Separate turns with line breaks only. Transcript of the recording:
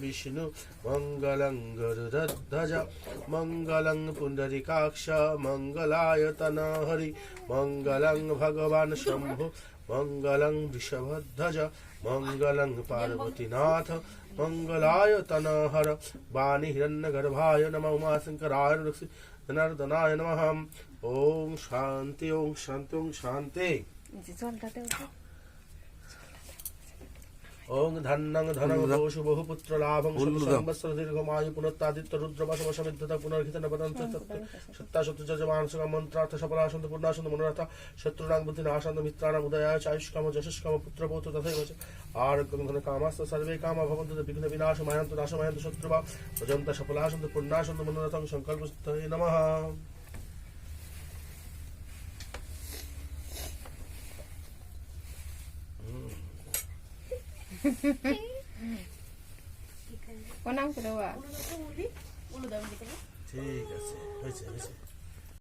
বিষ্ণু মঙ্গলং গরুধ্বজ মঙ্গলং পুণ্ডরিকাক্ষ মঙ্গলায় হরি মঙ্গলং ভগবান শম্ভু মঙ্গলং বৃষভধ্বজ মঙ্গলং পার্বতীনাথ মঙ্গলায় তনহর বাণী হিরণ্যগর্ভায় নম উমাশঙ্করায় জনার্দনায় নমঃ ওম শান্তি ওম শান্তি ওম শান্তি
যে জলটাতে ওঠে
ওং ধন্নং ধনং দোষু বহু পুত্র লাভং। সংবৎসর দীর্ঘমায়ু পুনত্তাদিত্য রুদ্রবাসম সমিদ্ধতা পুনর্হিত নবদন্ত সত্তা সত্য। যজ মানসিক মন্ত্রার্থ সফলাসন্ত পূর্ণাসন্ত মনোরথ। শত্রুনাং বুদ্ধি নাশান্ত মিত্রাণাং উদয়ায় চায়ুষ্কাম যশস্কাম পুত্র পৌত্র তথৈব চ আরোগ্যং ধন কামাস্ত সর্বে কামা ভবন্তু বিঘ্ন বিনাশ মায়ন্ত নাশ মায়ন্ত শত্রুবা। ভজন্ত সফলাসন্ত পূর্ণাসন্ত মনোরথং সংকল্প নমঃ।
প্রণাম করে
ঠিক আছে হয়েছে হয়েছে।